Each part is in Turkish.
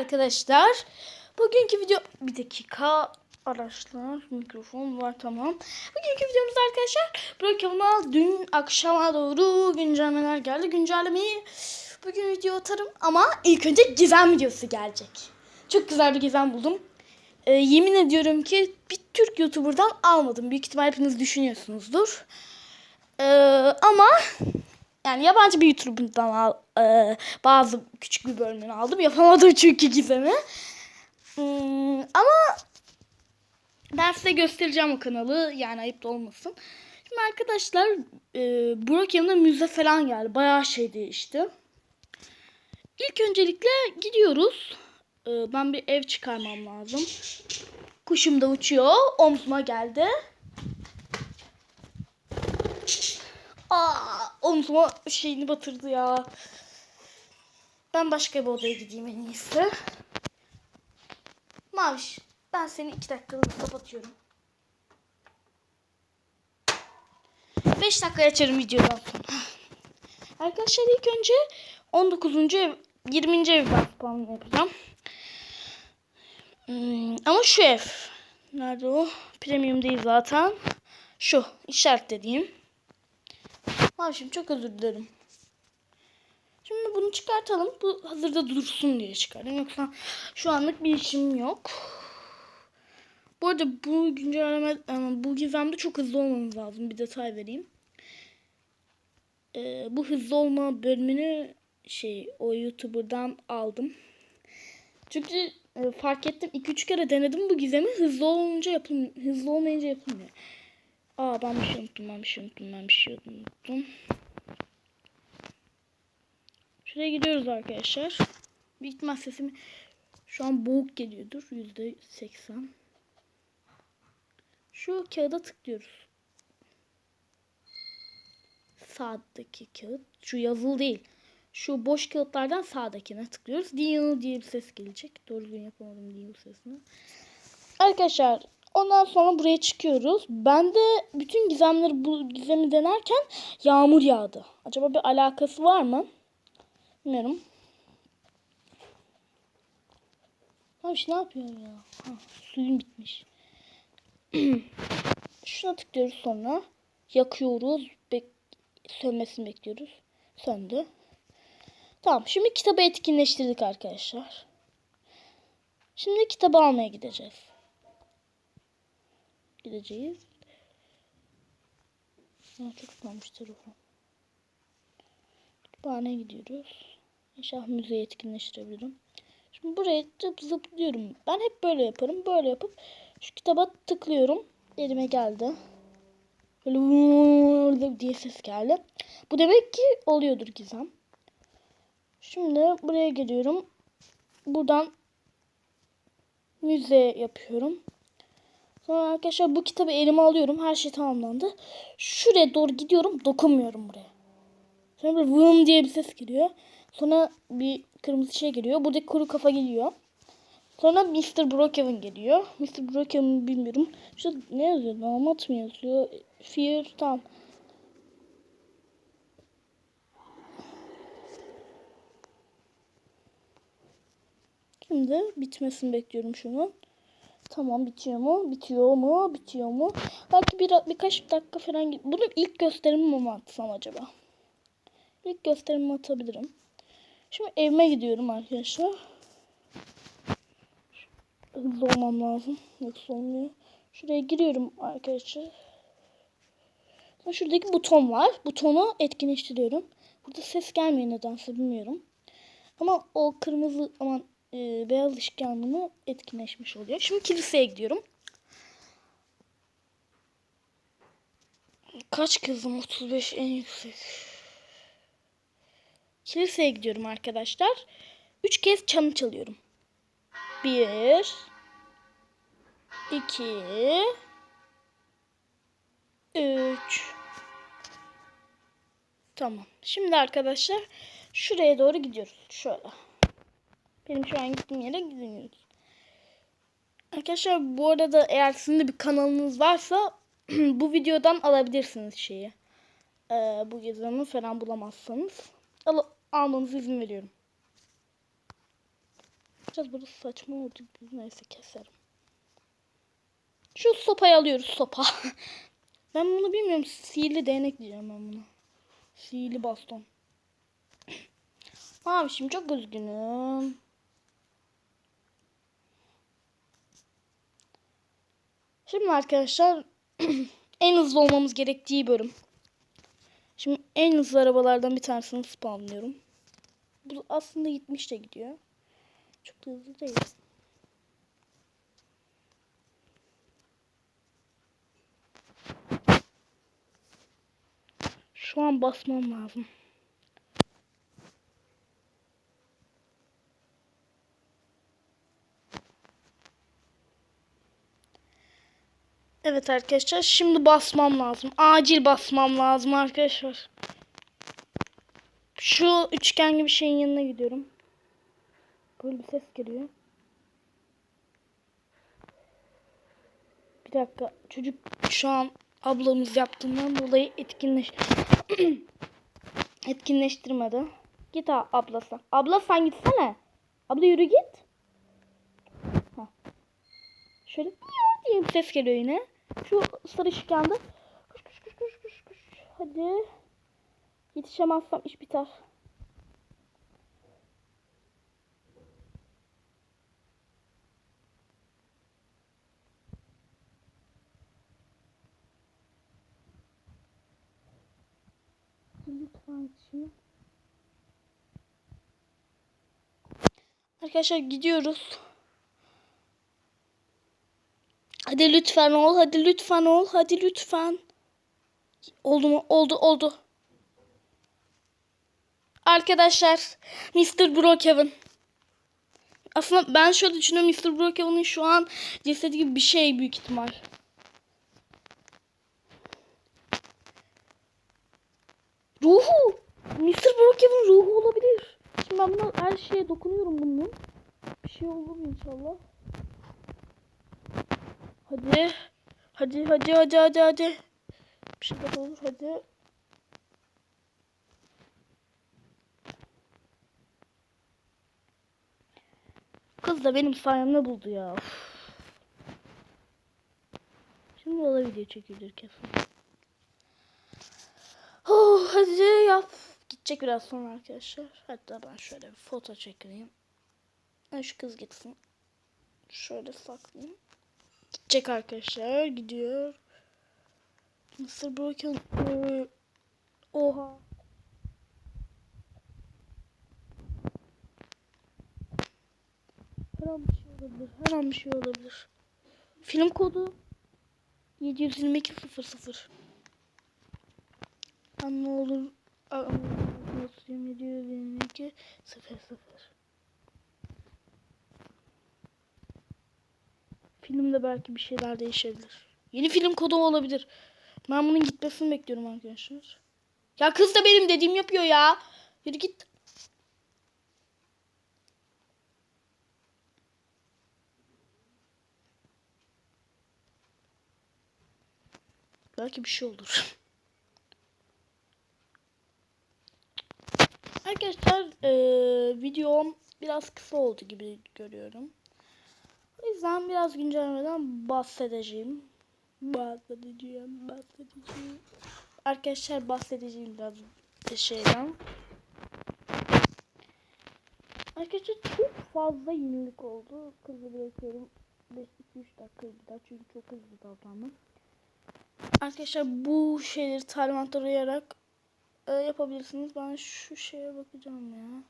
Arkadaşlar bugünkü video bir dakika araçlar mikrofon var tamam. Bugünkü videomuzda arkadaşlar Brokeman'a dün akşama doğru güncellemeler geldi. Güncellemeyi bugün video atarım ama ilk önce gizem videosu gelecek. Çok güzel bir gizem buldum. Ee, yemin ediyorum ki bir Türk YouTuber'dan almadım. Büyük ihtimal hepiniz düşünüyorsunuzdur. Ee, ama yani yabancı bir YouTuber'dan al, e, bazı küçük bir bölümünü aldım. Yapamadım çünkü gizemi. Hmm, ama ben size göstereceğim o kanalı. Yani ayıp da olmasın. Şimdi arkadaşlar e, Burak yanına müze falan geldi. Bayağı şey değişti. İlk öncelikle gidiyoruz. E, ben bir ev çıkarmam lazım. Kuşum da uçuyor. Omzuma geldi. Aa, omzuma şeyini batırdı ya. Ben başka bir odaya gideyim en iyisi. Maviş, ben seni iki dakikada kapatıyorum. Beş dakika açarım videodan sonra. Arkadaşlar ilk önce 19. ev, 20. ev ben spawn yapacağım. Hmm, ama şu ev. Nerede o? Premium değil zaten. Şu işaret dediğim. Mavişim çok özür dilerim. Şimdi bunu çıkartalım. Bu hazırda dursun diye çıkardım. Yoksa şu anlık bir işim yok. Bu arada bu güncelleme, bu gizemde çok hızlı olmamız lazım. Bir detay vereyim. Ee, bu hızlı olma bölümünü şey o YouTuber'dan aldım. Çünkü e, fark ettim 2-3 kere denedim bu gizemi hızlı olunca yapım hızlı olmayınca yapılmıyor. Aa ben bir şey unuttum, ben bir şey unuttum, ben bir şey unuttum. Şuraya gidiyoruz arkadaşlar. Büyük ihtimal sesim şu an boğuk geliyordur. Yüzde seksen. Şu kağıda tıklıyoruz. Sağdaki kağıt. Şu yazılı değil. Şu boş kağıtlardan sağdakine tıklıyoruz. Deal diye bir ses gelecek. Doğru düzgün yapamadım deal sesini. Arkadaşlar Ondan sonra buraya çıkıyoruz. Ben de bütün gizemleri bu gizemi denerken yağmur yağdı. Acaba bir alakası var mı? Bilmiyorum. Abi ne yapıyor ya? Ha, suyum bitmiş. Şuna tıklıyoruz sonra. Yakıyoruz. Bek sönmesini bekliyoruz. Söndü. Tamam. Şimdi kitabı etkinleştirdik arkadaşlar. Şimdi kitabı almaya gideceğiz gideceğiz. Ha, çok ıslanmış telefon. Kütüphaneye gidiyoruz. İnşallah müzeyi etkinleştirebilirim. Şimdi buraya zıp zıplıyorum. Ben hep böyle yaparım. Böyle yapıp şu kitaba tıklıyorum. Elime geldi. Böyle diye ses geldi. Bu demek ki oluyordur gizem. Şimdi buraya geliyorum. Buradan müze yapıyorum. Sonra arkadaşlar bu kitabı elime alıyorum. Her şey tamamlandı. Şuraya doğru gidiyorum. Dokunmuyorum buraya. Sonra böyle vım diye bir ses geliyor. Sonra bir kırmızı şey geliyor. Buradaki kuru kafa geliyor. Sonra Mr. Brookhaven geliyor. Mr. Brookhaven bilmiyorum. Şu ne yazıyor? Damat mı yazıyor? Fear tam. Şimdi bitmesini bekliyorum şunun. Tamam bitiyor mu? Bitiyor mu? Bitiyor mu? Belki bir, birkaç dakika falan. Bunu ilk gösterimimi mi atsam acaba? İlk gösterimimi atabilirim. Şimdi evime gidiyorum arkadaşlar. Hızlı olmam lazım. Yoksa olmuyor. Şuraya giriyorum arkadaşlar. Sonra şuradaki buton var. Butonu etkinleştiriyorum. Burada ses gelmiyor nedense bilmiyorum. Ama o kırmızı aman e, beyaz ışık yangını etkinleşmiş oluyor. Şimdi kiliseye gidiyorum. Kaç kızım? 35 en yüksek. Kiliseye gidiyorum arkadaşlar. Üç kez çanı çalıyorum. Bir. iki, Üç. Tamam. Şimdi arkadaşlar şuraya doğru gidiyoruz. Şöyle. Benim şu an gittiğim yere gidemiyoruz. Arkadaşlar bu arada eğer sizin de bir kanalınız varsa bu videodan alabilirsiniz şeyi. Ee, bu gizemi falan bulamazsanız al almanızı izin veriyorum. Biraz burası saçma oldu. Neyse keserim. Şu sopayı alıyoruz sopa. ben bunu bilmiyorum. Sihirli değnek diyeceğim ben buna. Sihirli baston. Abi şimdi çok üzgünüm. Şimdi arkadaşlar en hızlı olmamız gerektiği bölüm. Şimdi en hızlı arabalardan bir tanesini spawnlıyorum. Bu aslında 70 de gidiyor. Çok da hızlı değil. Şu an basmam lazım. Evet arkadaşlar şimdi basmam lazım. Acil basmam lazım arkadaşlar. Şu üçgen gibi şeyin yanına gidiyorum. Böyle bir ses geliyor. Bir dakika çocuk şu an ablamız yaptığından dolayı etkinleş etkinleştirmedi. Git ablası. Abla sen gitsene. Abla yürü git. Heh. Şöyle diye bir ses geliyor yine. Şu sarı ışıklandı. Koş koş koş koş koş koş. Hadi. Yetişemezsem iş biter. Lütfen yetişin. Arkadaşlar gidiyoruz. Hadi lütfen ol, hadi lütfen ol, hadi lütfen. Oldu mu? Oldu, oldu. Arkadaşlar, Mr. Brookhaven. Aslında ben şöyle düşünüyorum, Mr. Brookhaven'ın şu an cesedi gibi bir şey büyük ihtimal. Ruhu! Mr. Brookhaven ruhu olabilir. Şimdi ben buna her şeye dokunuyorum bunun. Bir şey olur mu inşallah? Hadi. Hadi hadi hadi hadi hadi. Bir şey daha olur hadi. Kız da benim sayemde buldu ya. Uf. Şimdi ona video çekilir kesin. Oh, hadi yap. Gidecek biraz sonra arkadaşlar. Hatta ben şöyle bir foto çekeyim. Şu kız gitsin. Şöyle saklayayım. Gidecek arkadaşlar. Gidiyor. Mr. Broken. Oha. Her an bir şey olabilir. Her an bir şey olabilir. Film kodu 722.00 Ama ne olur 722.00 Filmde belki bir şeyler değişebilir. Yeni film kodu olabilir. Ben bunun gitmesini bekliyorum arkadaşlar. Ya kız da benim dediğim yapıyor ya. Yürü git. Belki bir şey olur. Arkadaşlar eee, videom biraz kısa oldu gibi görüyorum. O yüzden biraz güncellemeden bahsedeceğim. Bahsedeceğim, bahsedeceğim. Arkadaşlar bahsedeceğim biraz şeyden. Arkadaşlar çok fazla yenilik oldu. Hızlı bırakıyorum. 5-2-3 dakika gider çünkü çok hızlı davrandım. Arkadaşlar bu şeyleri talimatlara uyarak e, yapabilirsiniz. Ben şu şeye bakacağım ya.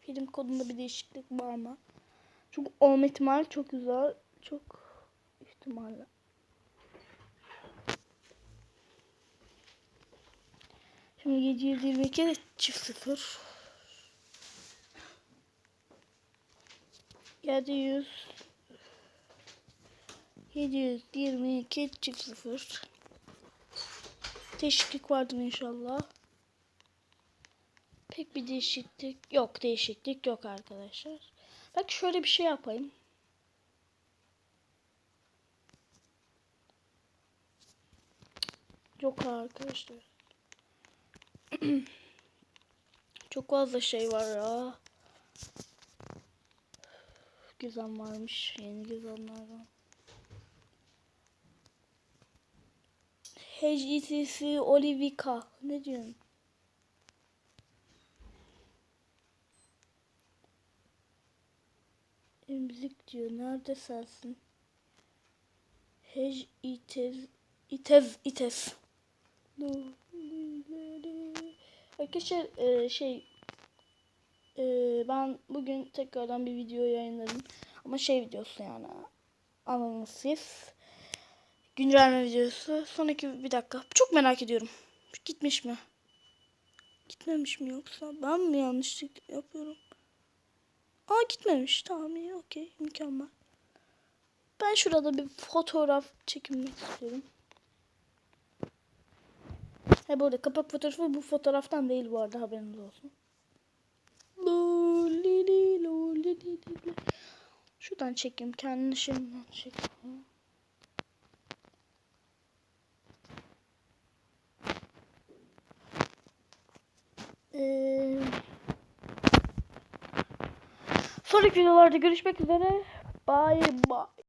Film kodunda bir değişiklik var mı? Çünkü olma ihtimali çok güzel. Çok ihtimalle. Şimdi 722 çift sıfır. 700 722 çift sıfır. Değişiklik vardır inşallah. Pek bir değişiklik yok. Değişiklik yok arkadaşlar. Bak şöyle bir şey yapayım. Yok arkadaşlar. Çok fazla şey var ya. gizem varmış. Yeni gizemlerden. HGTC Olivika. Ne diyorsun? Emzik diyor. Nerede sensin? Hej itez itez itez. Arkadaşlar e, şey e, ben bugün tekrardan bir video yayınladım. Ama şey videosu yani. Anladınız siz. Güncelleme videosu. Sonraki bir dakika. Çok merak ediyorum. Gitmiş mi? Gitmemiş mi yoksa? Ben mi yanlışlık yapıyorum? Aa gitmemiş. Tamam iyi okey. Mükemmel. Ben şurada bir fotoğraf çekinmek istiyorum. Ha bu arada kapak fotoğrafı bu fotoğraftan değil bu arada haberiniz olsun. Şuradan çekeyim. Kendini şimdiden çekeyim. Sonraki videolarda görüşmek üzere. Bye bye.